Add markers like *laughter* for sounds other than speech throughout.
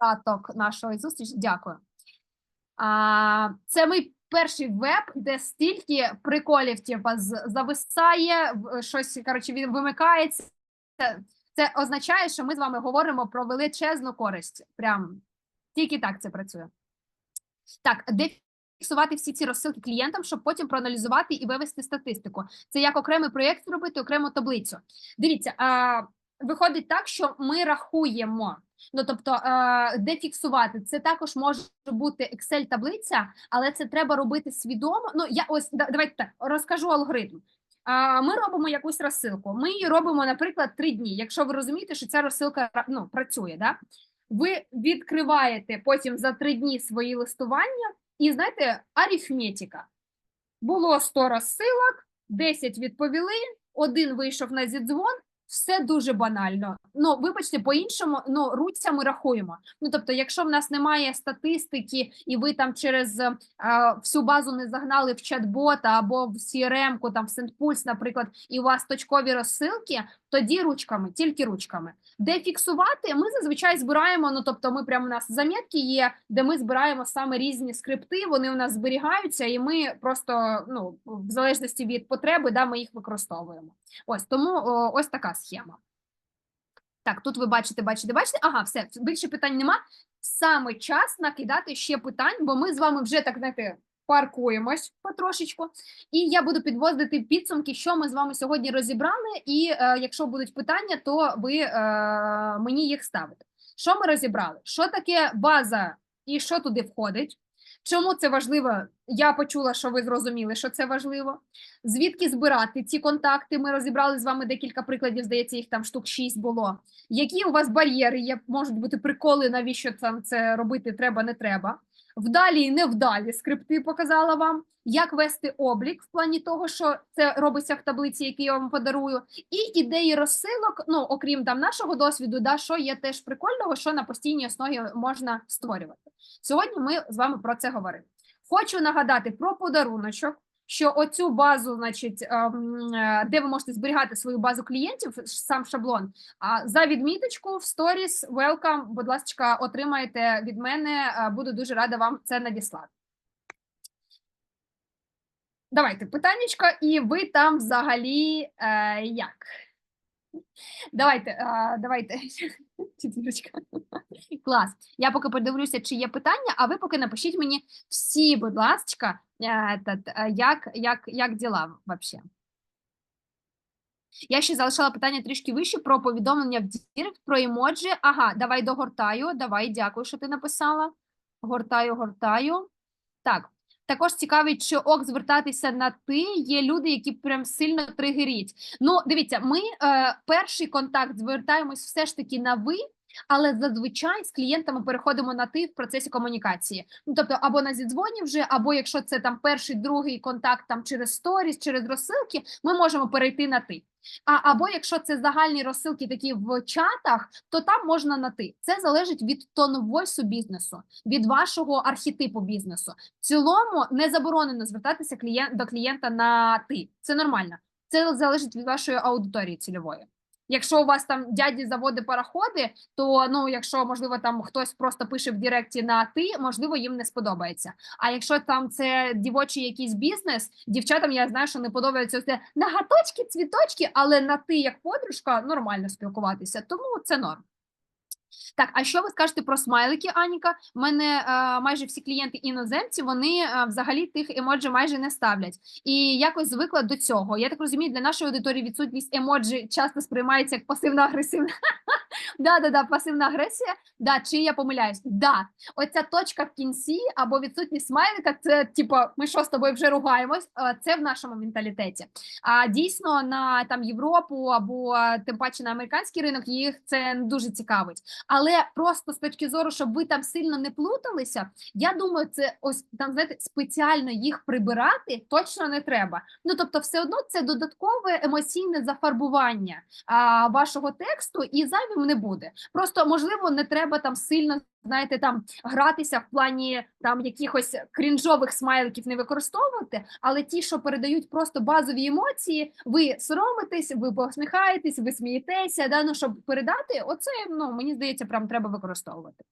остаток нашої зустрічі. Дякую. А, це мій перший веб, де стільки приколів, типа, зависає, щось коротше, він вимикається. Це означає, що ми з вами говоримо про величезну користь. Прям тільки так це працює. Так, де фіксувати всі ці розсилки клієнтам, щоб потім проаналізувати і вивести статистику. Це як окремий проєкт зробити, окрему таблицю. Дивіться, а, виходить так, що ми рахуємо. Ну, тобто, е, де фіксувати, це також може бути Excel-таблиця, але це треба робити свідомо. Ну, я ось давайте так розкажу алгоритм. Ми робимо якусь розсилку. Ми її робимо, наприклад, три дні. Якщо ви розумієте, що ця розсилка ну, працює, да? ви відкриваєте потім за три дні свої листування, і знаєте, арифметика. Було 100 розсилок, 10 відповіли, один вийшов на зідзвон. Все дуже банально. Ну, вибачте, по-іншому, ну, руцями рахуємо. Ну, тобто, якщо в нас немає статистики, і ви там через е, всю базу не загнали в чат-бота або в CRM-ку, там в SendPulse, наприклад, і у вас точкові розсилки, тоді ручками, тільки ручками. Де фіксувати, ми зазвичай збираємо. Ну тобто, ми прямо у нас замітки є, де ми збираємо саме різні скрипти. Вони у нас зберігаються, і ми просто ну в залежності від потреби, да, ми їх використовуємо. Ось тому о, ось така схема. Так, тут ви бачите, бачите, бачите. Ага, все більше питань нема. Саме час накидати ще питань, бо ми з вами вже так знаєте, паркуємось потрошечку. І я буду підводити підсумки, що ми з вами сьогодні розібрали. І е, якщо будуть питання, то ви е, мені їх ставите. Що ми розібрали? Що таке база і що туди входить? Чому це важливо? Я почула, що ви зрозуміли, що це важливо. Звідки збирати ці контакти? Ми розібрали з вами декілька прикладів. Здається, їх там штук шість було. Які у вас бар'єри є? Можуть бути приколи, навіщо там це робити треба, не треба. Вдалі і невдалі скрипти показала вам, як вести облік в плані того, що це робиться в таблиці, які я вам подарую, і ідеї розсилок. Ну окрім там нашого досвіду, да, що є теж прикольного, що на постійній основі можна створювати. Сьогодні ми з вами про це говоримо. Хочу нагадати про подаруночок. Що оцю базу, значить, ем, е, де ви можете зберігати свою базу клієнтів, сам шаблон, а за відміточку в сторіс, welcome, будь ласка, отримаєте від мене. е, Буду дуже рада вам це надіслати. Давайте питаннячка, і ви там взагалі е, як? Давайте, давайте. *laughs* Клас. Я поки подивлюся, чи є питання, а ви поки напишіть мені всі, будь ласка, е, е, як, як, як діла взагалі. Я ще залишала питання трішки вище про повідомлення в Дірект, про емоджі. Ага, давай догортаю. Давай, дякую, що ти написала. Гортаю, гортаю. Так. Також цікавить, чи ок звертатися на ти. Є люди, які прям сильно тригерять. Ну, дивіться, ми е, перший контакт звертаємось все ж таки на ви. Але зазвичай з клієнтами переходимо на ти в процесі комунікації. Ну тобто, або на зідзвоні вже, або якщо це там перший, другий контакт там через сторіс, через розсилки, ми можемо перейти на ти. А або якщо це загальні розсилки, такі в чатах, то там можна на ти. Це залежить від тонвойсу бізнесу, від вашого архетипу бізнесу. В цілому не заборонено звертатися клієнт до клієнта на ти. Це нормально. Це залежить від вашої аудиторії цільової. Якщо у вас там дяді заводи пароходи, то ну, якщо можливо там хтось просто пише в Директі на ти, можливо, їм не сподобається. А якщо там це дівочий якийсь бізнес, дівчатам я знаю, що не подобається це нагаточки, цвіточки, але на ти як подружка нормально спілкуватися, тому це норм. Так, а що ви скажете про смайлики, Аніка? У мене е, майже всі клієнти іноземці, вони е, взагалі тих емоджі майже не ставлять. І якось звикла до цього. Я так розумію, для нашої аудиторії відсутність емоджі часто сприймається як пасивно-агресивна. Да, да, да, пасивна агресія. Да, чи я помиляюсь? Да, оця точка в кінці або відсутність смайлика, це типу, ми що з тобою вже ругаємось. е, Це в нашому менталітеті. А дійсно на там Європу або тим паче на американський ринок їх це не дуже цікавить. Але просто з точки зору, щоб ви там сильно не плуталися, я думаю, це ось там знаєте, спеціально їх прибирати точно не треба. Ну тобто, все одно це додаткове емоційне зафарбування а, вашого тексту, і зайвим не буде. Буде. Просто можливо не треба там сильно знаєте, там гратися в плані там якихось крінжових смайликів не використовувати, але ті, що передають просто базові емоції, ви соромитесь, ви посміхаєтесь, ви смієтеся. Да? Ну, щоб передати, оце ну мені здається, прям треба використовувати.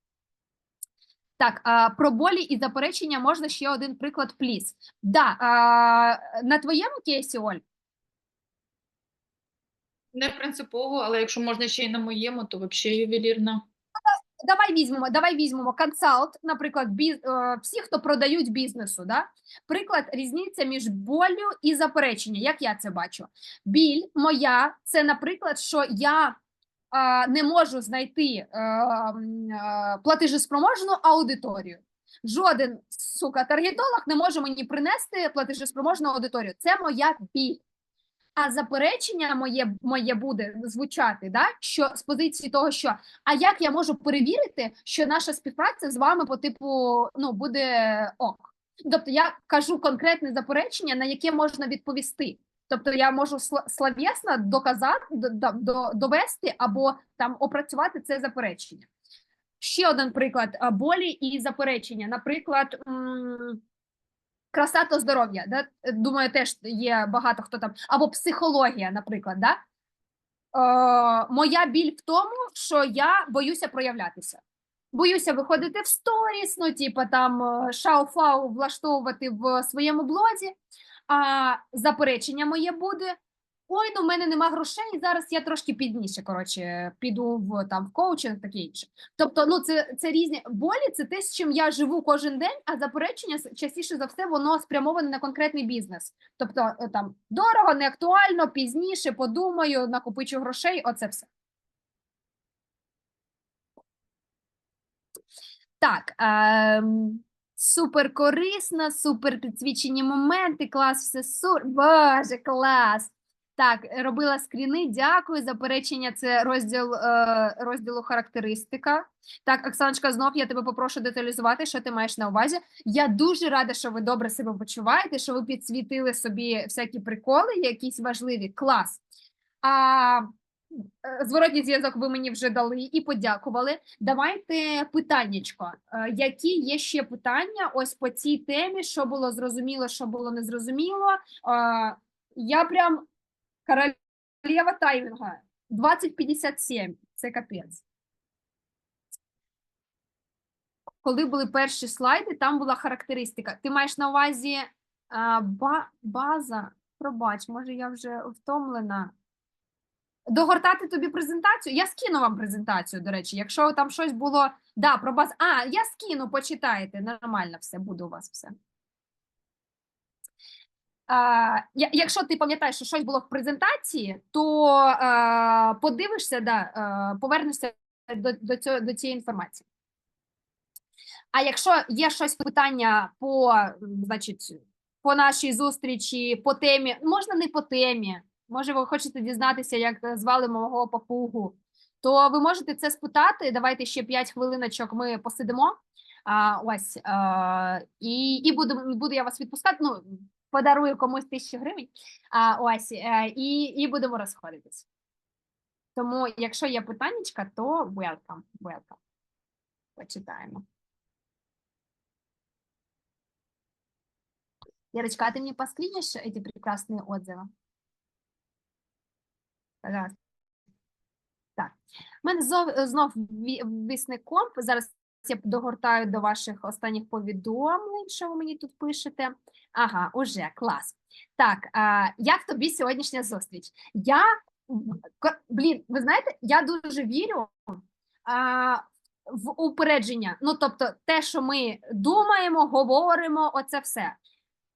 Так, а, про болі і заперечення можна ще один приклад, пліс. Да, а, на твоєму кейсі, Оль, Не принципово, але якщо можна ще й на моєму, то взагалі ювелірна. давай візьмемо, давай візьмемо консалт, наприклад, біз, е, всі, хто продають бізнесу. Да? Приклад різниця між болю і заперечення. Як я це бачу? Біль моя це, наприклад, що я а, не можу знайти е, е, платежеспроможну аудиторію. Жоден сука таргетолог не може мені принести платежеспроможну аудиторію. Це моя біль. А заперечення моє, моє буде звучати, да? що з позиції того, що а як я можу перевірити, що наша співпраця з вами по типу ну буде ок? Тобто я кажу конкретне заперечення, на яке можна відповісти. Тобто я можу словесно доказати, до- до- до- довести або там опрацювати це заперечення. Ще один приклад болі і заперечення. Наприклад, краса та здоров'я. Да? Е, Думаю, теж є багато хто там, або психологія, наприклад. Да? Е, моя біль в тому, що я боюся проявлятися. Боюся виходити в сторіс, ну, типу, там е, шау-фау влаштовувати в своєму блозі. А заперечення моє буде: ой, ну в мене нема грошей, зараз я трошки пізніше, коротше, піду в там в коучинг, таке інше. Тобто, ну це, це різні болі, це те, з чим я живу кожен день, а заперечення частіше за все воно спрямоване на конкретний бізнес. Тобто, е, там дорого, не актуально, пізніше, подумаю, накопичу грошей, оце все. Так, ем, супер корисно, супер підсвічені моменти, клас, все супер. Боже, клас. Так, робила скріни. Дякую. Заперечення це розділ е, розділу характеристика. Так, Оксаночка, знов я тебе попрошу деталізувати, що ти маєш на увазі. Я дуже рада, що ви добре себе почуваєте, що ви підсвітили собі всякі приколи, якісь важливі. Клас. А, е, зворотній зв'язок ви мені вже дали і подякували. Давайте питаннячко. Е, Які є ще питання ось по цій темі? Що було зрозуміло, що було незрозуміло? Е, Я прям королева таймінга. 2057. Це капець. Коли були перші слайди, там була характеристика. Ти маєш на увазі а, ба, база. Пробач, може я вже втомлена. Догортати тобі презентацію? Я скину вам презентацію, до речі. Якщо там щось було. Да, про баз... А, я скину, почитайте. Нормально все, буде у вас все. Якщо ти пам'ятаєш, що щось було в презентації, то а, подивишся, да, а, повернешся до, до, цього, до цієї інформації. А якщо є щось питання по, значить, по нашій зустрічі, по темі, можна не по темі, може, ви хочете дізнатися, як звали мого папугу, то ви можете це спитати. Давайте ще 5 хвилиночок ми посидимо. А, ось, а, і, і буду, буду я вас відпускати. Ну, подарую комусь тисячу гривень. А, ось, е, і, і будемо розходитись. Тому, якщо є питаннячка, то welcome, welcome. Почитаємо. Лерочка, а ты мне поскринишь эти прекрасные отзывы? Пожалуйста. Так, у мене зов, знов ві- висне комп. Зараз я догортаю до ваших останніх повідомлень, що ви мені тут пишете. Ага, уже клас. Так, а, як тобі сьогоднішня зустріч? Я блін, ви знаєте, я дуже вірю а, в упередження. Ну, тобто, те, що ми думаємо, говоримо, оце все.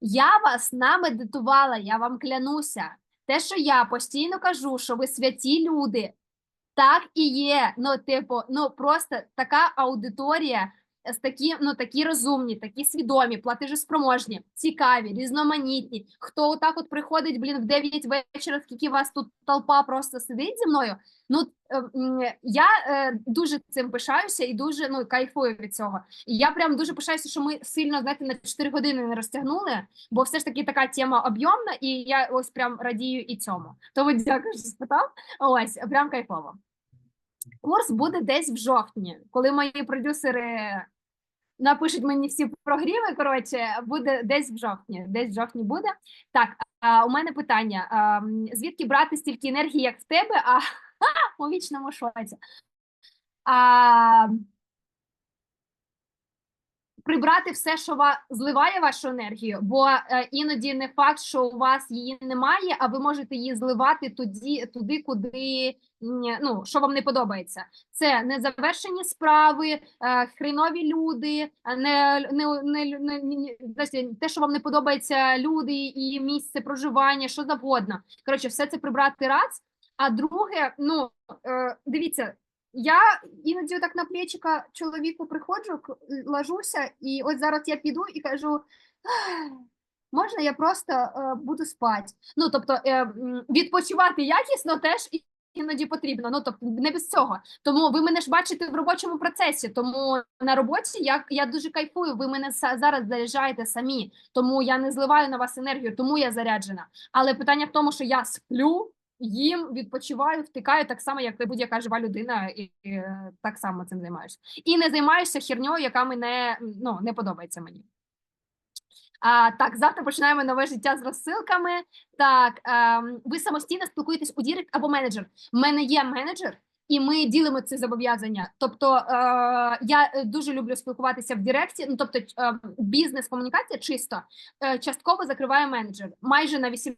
Я вас намедитувала, я вам клянуся. Те, що я постійно кажу, що ви святі люди, так і є. Ну, типу, ну просто така аудиторія такі, ну такі розумні, такі свідомі, платежеспроможні, цікаві, різноманітні. Хто отак от приходить, блін, в 9 вечора, скільки вас тут толпа просто сидить зі мною. Ну е, я е, дуже цим пишаюся і дуже ну кайфую від цього. І я прям дуже пишаюся, що ми сильно знаєте на 4 години не розтягнули, бо все ж таки така тема об'ємна, і я ось прям радію і цьому. Тому дякую, що спитав. Ось прям кайфово. Курс буде десь в жовтні, коли мої продюсери напишуть мені всі прогріви. Коротше, буде десь в жовтні. Десь в жовтні буде. Так, а, у мене питання: а, звідки брати стільки енергії, як в тебе? А *laughs* у вічному шоці. А, прибрати все, що ва- зливає вашу енергію, бо е, іноді не факт, що у вас її немає, а ви можете її зливати туди, туди куди ну, що вам не подобається. Це незавершені справи, е, хренові люди, е, не, не, не, не, не, те, що вам не подобається, люди і місце проживання, що завгодно. Коротше, все це прибрати раз. А друге, ну е, дивіться, я іноді так на плечика чоловіку приходжу, ложуся, і ось зараз я піду і кажу. Можна я просто е, буду спати? Ну тобто е, відпочивати якісно теж іноді потрібно. Ну тобто не без цього. Тому ви мене ж бачите в робочому процесі. Тому на роботі я, я дуже кайфую. Ви мене зараз заряджаєте самі, тому я не зливаю на вас енергію, тому я заряджена. Але питання в тому, що я сплю, їм відпочиваю, втикаю так само, як ти будь-яка жива людина, і, і е, так само цим займаюся. І не займаюся херньою, яка мене ну не подобається мені. А, так, завтра починаємо нове життя з розсилками. Так, а, ви самостійно спілкуєтесь у Дірект або менеджер. У мене є менеджер, і ми ділимо ці зобов'язання. Тобто е, я е, дуже люблю спілкуватися в Діректі. Ну тобто, е, бізнес-комунікація чисто е, частково закриває менеджер, майже на 80%.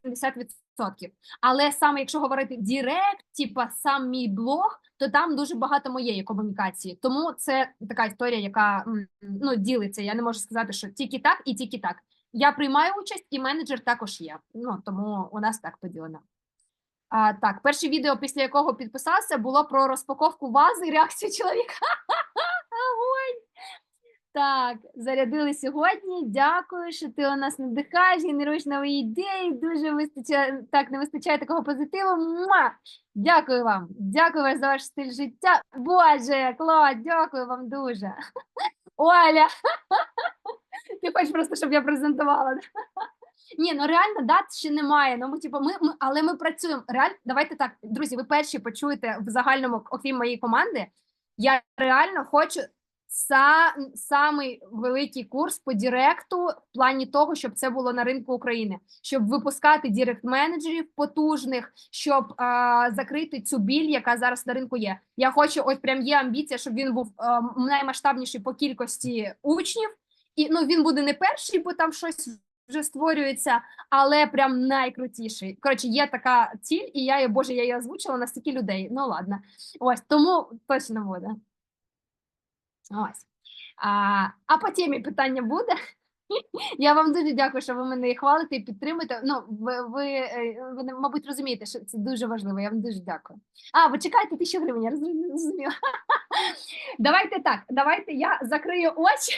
Але саме якщо говорити Дірект, типа сам мій блог, то там дуже багато моєї комунікації. Тому це така історія, яка ну ділиться. Я не можу сказати, що тільки так і тільки так. Я приймаю участь, і менеджер також є. Ну тому у нас так поділено. А, так, перше відео, після якого підписався, було про розпаковку вази і реакцію чоловіка. Огонь! Так, зарядили сьогодні. Дякую, що ти у нас надихаєш, генеруєш нові ідеї. Дуже вистачає так, не вистачає такого позитиву. Муа! Дякую вам. Дякую вам за ваш стиль життя. Боже, Клод, дякую вам дуже. Оля, ти хочеш просто, щоб я презентувала. Ні, ну реально дат ще немає. Ну, ми, типу, ми, ми, але ми працюємо. Реально, давайте так, друзі, ви перші почуєте в загальному, окрім моєї команди. Я реально хочу са, самий великий курс по Діректу в плані того, щоб це було на ринку України, щоб випускати дірект-менеджерів потужних, щоб а, закрити цю біль, яка зараз на ринку є. Я хочу, ось прям є амбіція, щоб він був а, наймасштабніший по кількості учнів. І ну він буде не перший, бо там щось вже створюється, але прям найкрутіший. Коротше, є така ціль, і я боже, я її озвучила на стільки людей. Ну ладно, ось тому точно буде. Ось. А, а по темі питання буде. *laughs* Я вам дуже дякую, що ви мене хвалите і підтримуєте. Ну, ви, ви, е, ви, мабуть, розумієте, що це дуже важливо. Я вам дуже дякую. А, ви чекаєте тисячу гривень, я зрозуміла. *laughs* Давайте так, давайте я закрию очі,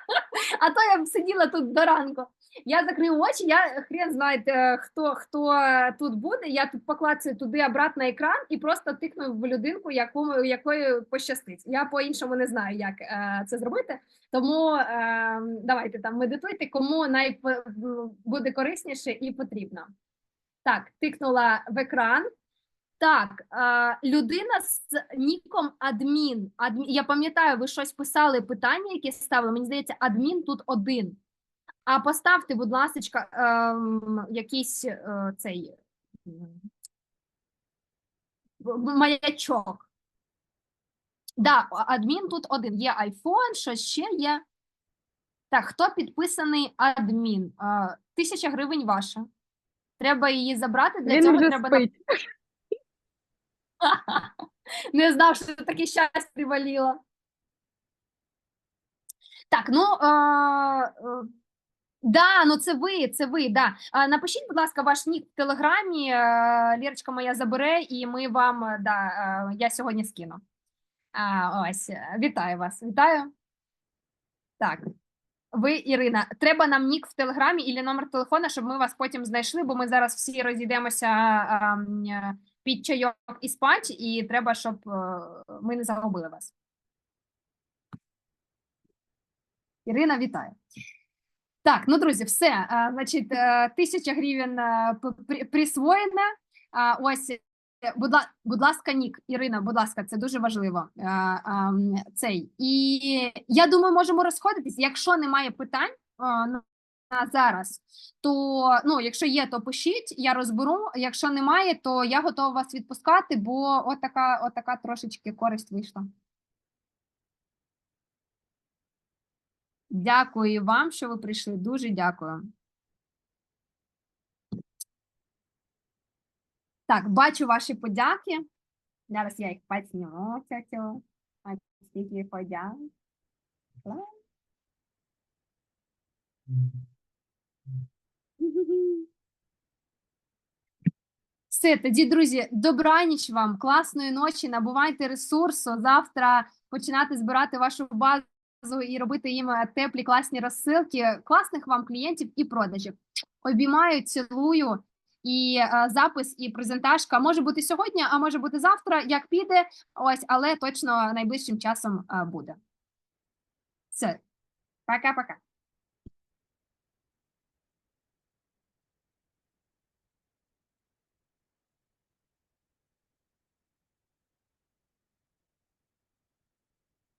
*laughs* а то я б сиділа тут до ранку. Я закрию очі, я хрен знає, хто, хто е, тут буде. Я тут поклацаю туди обратно екран і просто тикну в людинку, яку, якої пощастить. Я по-іншому не знаю, як е, це зробити. Тому е, давайте там медитуйте, кому най буде корисніше і потрібно. Так, тикнула в екран. Так, е, людина з ніком адмін. адмін. Я пам'ятаю, ви щось писали питання, яке ставили. Мені здається, адмін тут один. А поставте, будь ласка, ем, якийсь е, цей маячок. Да, адмін тут один. Є iPhone, що ще є. Так, хто підписаний адмін? Е, Тисяча гривень ваша. Треба її забрати. Для Він цього вже треба. спить. *laughs* Не знав, що таке щастя валіло. Так, ну. Е, е, да, ну це ви, це ви, да. Напишіть, будь ласка, ваш нік в телеграмі. Е, Лєрочка моя забере, і ми вам, е, да, е, я сьогодні скину. А, ось, вітаю вас, вітаю. Так. Ви, Ірина, треба нам нік в телеграмі і номер телефона, щоб ми вас потім знайшли, бо ми зараз всі розійдемося під чайок і спать, і треба, щоб ми не загубили вас. Ірина, вітаю. Так, ну друзі, все. е, Значить, е, тисяча гривень е, при- присвоєна. Ось будь, будь ласка, Нік, Ірина, будь ласка, це дуже важливо. Е, ем, цей. І я думаю, можемо розходитись. Якщо немає питань е, на зараз, то ну, якщо є, то пишіть, я розберу. Якщо немає, то я готова вас відпускати, бо от така, от така трошечки користь вийшла. Дякую вам, що ви прийшли. Дуже дякую. Так, бачу ваші подяки. Зараз я їх підсніму. Все, тоді, друзі, добраніч вам, класної ночі, набувайте ресурсу. Завтра починати збирати вашу базу і робити їм теплі класні розсилки. Класних вам клієнтів і продажів. Обіймаю, цілую. І е, запис, і презентажка може бути сьогодні, а може бути завтра, як піде. Ось, але точно найближчим часом е, буде. Все, пока-пока.